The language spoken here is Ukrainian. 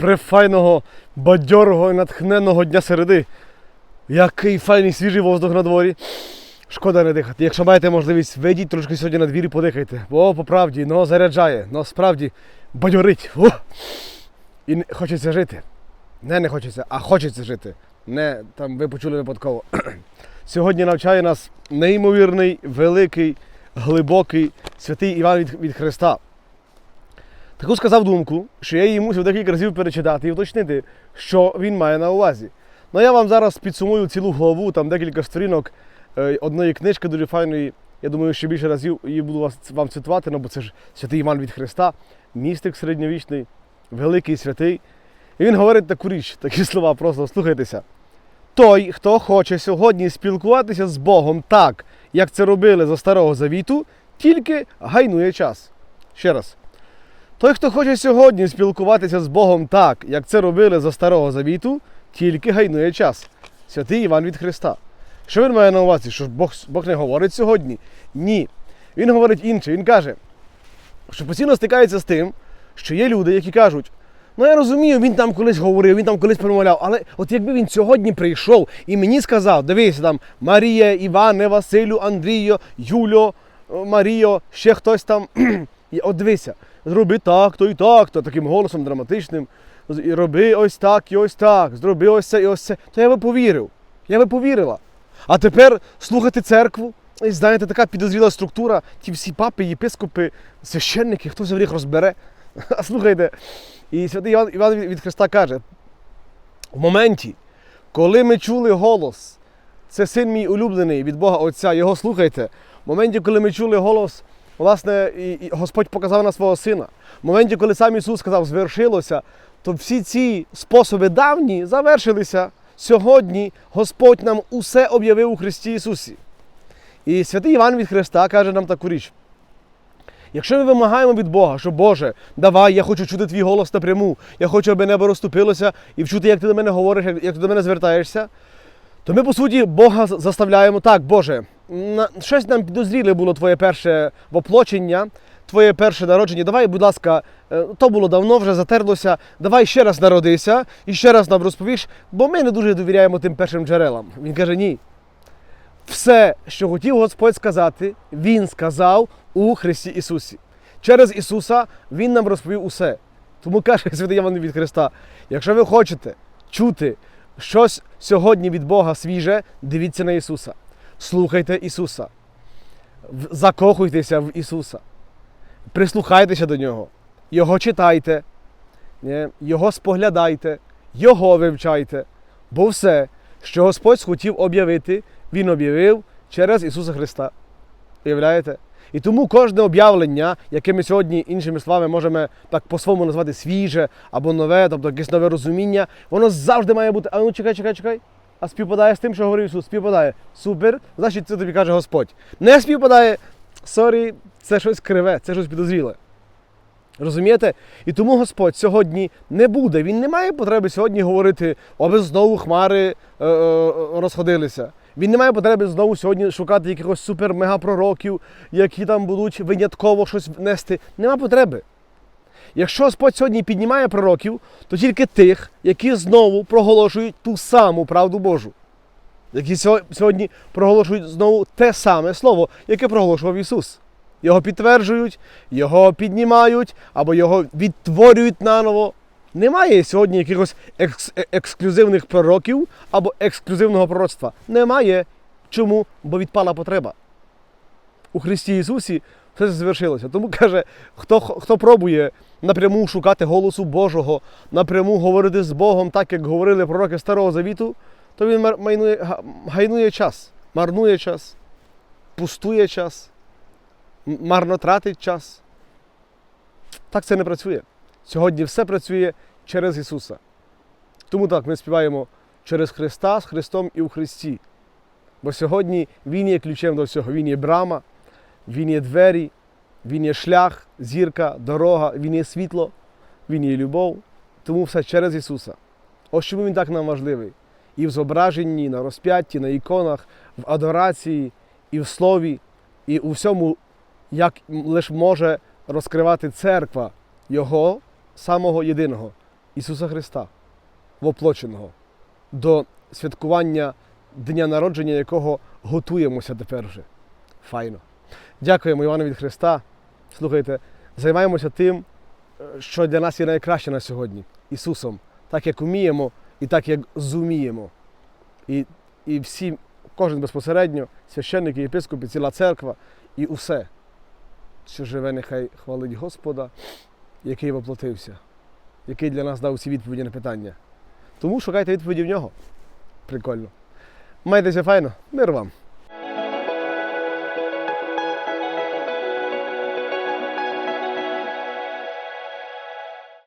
прифайного, бадьорого і натхненного дня середи. Який файний свіжий воздух на дворі. Шкода не дихати. Якщо маєте можливість, вийдіть трошки сьогодні на двір і подихайте. Бо по правді, ну заряджає, ну справді бадьорить. О! І не- хочеться жити. Не не хочеться, а хочеться жити. Не там ви почули випадково. Сьогодні навчає нас неймовірний, великий, глибокий святий Іван від, від Христа. Таку сказав думку, що я її мусив декілька разів перечитати і уточнити, що він має на увазі. Ну я вам зараз підсумую цілу главу, там декілька сторінок е, одної книжки дуже файної. Я думаю, що більше разів її буду вас, вам цитувати, ну, бо це ж святий Іван від Христа, містик середньовічний, великий святий. І він говорить таку річ, такі слова, просто слухайтеся. Той, хто хоче сьогодні спілкуватися з Богом так, як це робили за Старого Завіту, тільки гайнує час. Ще раз. Той, хто хоче сьогодні спілкуватися з Богом так, як це робили за Старого Завіту, тільки гайнує час. Святий Іван від Христа. Що він має на увазі? Що Бог, Бог не говорить сьогодні? Ні. Він говорить інше. Він каже, що постійно стикається з тим, що є люди, які кажуть, ну я розумію, він там колись говорив, він там колись промовляв, але от якби він сьогодні прийшов і мені сказав, дивися там Марія, Іване, Василю, Андрію, Юльо, Маріо, ще хтось там. От дивися, зроби так, то і так, то таким голосом драматичним. Роби ось так і ось так, зроби ось це і ось це. То я би повірив. Я би повірила. А тепер слухати церкву. І знаєте, така підозріла структура, ті всі папи, єпископи, священники, хто за їх розбере. А слухайте, і святий Іван, Іван від Христа каже: в моменті, коли ми чули голос, це син мій улюблений від Бога Отця, його слухайте. В моменті, коли ми чули голос, власне, і, і Господь показав на свого сина. В моменті, коли сам Ісус сказав, звершилося, то всі ці способи давні завершилися. Сьогодні Господь нам усе об'явив у Христі Ісусі. І святий Іван від Христа каже нам таку річ. Якщо ми вимагаємо від Бога, що Боже, давай, я хочу чути твій голос напряму, я хочу, аби небо розступилося і вчути, як ти до мене говориш, як ти до мене звертаєшся, то ми, по суті, Бога заставляємо так, Боже, щось нам підозріле було твоє перше воплочення, твоє перше народження. Давай, будь ласка, е, то було давно, вже затерлося. Давай ще раз народися і ще раз нам розповіш, бо ми не дуже довіряємо тим першим джерелам. Він каже, ні. Все, що хотів Господь сказати, Він сказав у Христі Ісусі. Через Ісуса Він нам розповів усе. Тому каже Святий Іван від Христа: якщо ви хочете чути щось сьогодні від Бога свіже, дивіться на Ісуса. Слухайте Ісуса. Закохуйтеся в Ісуса. Прислухайтеся до Нього. Його читайте, Його споглядайте, Його вивчайте. Бо все, що Господь схотів об'явити, Він об'явив через Ісуса Христа. Уявляєте? І тому кожне об'явлення, яке ми сьогодні іншими словами можемо так по-своєму назвати свіже або нове, тобто якесь нове розуміння, воно завжди має бути. А ну чекай, чекай, чекай. А співпадає з тим, що говорив Ісус. Співпадає. Супер. Значить, це тобі каже Господь. Не співпадає. Сорі, це щось криве, це щось підозріле. Розумієте? І тому Господь сьогодні не буде. Він не має потреби сьогодні говорити, аби знову хмари е, е, розходилися. Він не має потреби знову сьогодні шукати якихось супер-мега-пророків, які там будуть винятково щось нести. Нема потреби. Якщо Господь сьогодні піднімає пророків, то тільки тих, які знову проголошують ту саму правду Божу. Які сьогодні проголошують знову те саме слово, яке проголошував Ісус. Його підтверджують, його піднімають або його відтворюють наново. Немає сьогодні якихось екс- е- ексклюзивних пророків або ексклюзивного пророцтва. Немає. Чому? Бо відпала потреба. У Христі Ісусі все звершилося. Тому каже, хто, хто пробує напряму шукати голосу Божого, напряму говорити з Богом, так як говорили пророки Старого Завіту, то він майнує, гайнує час, марнує час, пустує час, м- марно тратить час. Так це не працює. Сьогодні все працює через Ісуса. Тому так ми співаємо через Христа з Христом і у Христі. Бо сьогодні Він є ключем до всього. Він є брама, Він є двері, Він є шлях, зірка, дорога, Він є світло, Він є любов. Тому все через Ісуса. Ось чому Він так нам важливий. І в зображенні, і на розп'ятті, на іконах, в адорації, і в слові, і у всьому, як лише може розкривати церква Його самого єдиного, Ісуса Христа, воплоченого, до святкування дня народження, якого готуємося тепер вже. Файно. Дякуємо Івану від Христа. Слухайте, займаємося тим, е, що для нас є найкраще на сьогодні Ісусом, так як уміємо і так як зуміємо. І, і всі, кожен безпосередньо, священники, єпископи, ціла церква і усе, що живе, нехай хвалить Господа, який воплотився, який для нас дав всі відповіді на питання. Тому шукайте відповіді в нього. Прикольно. Майтеся файно, мир вам!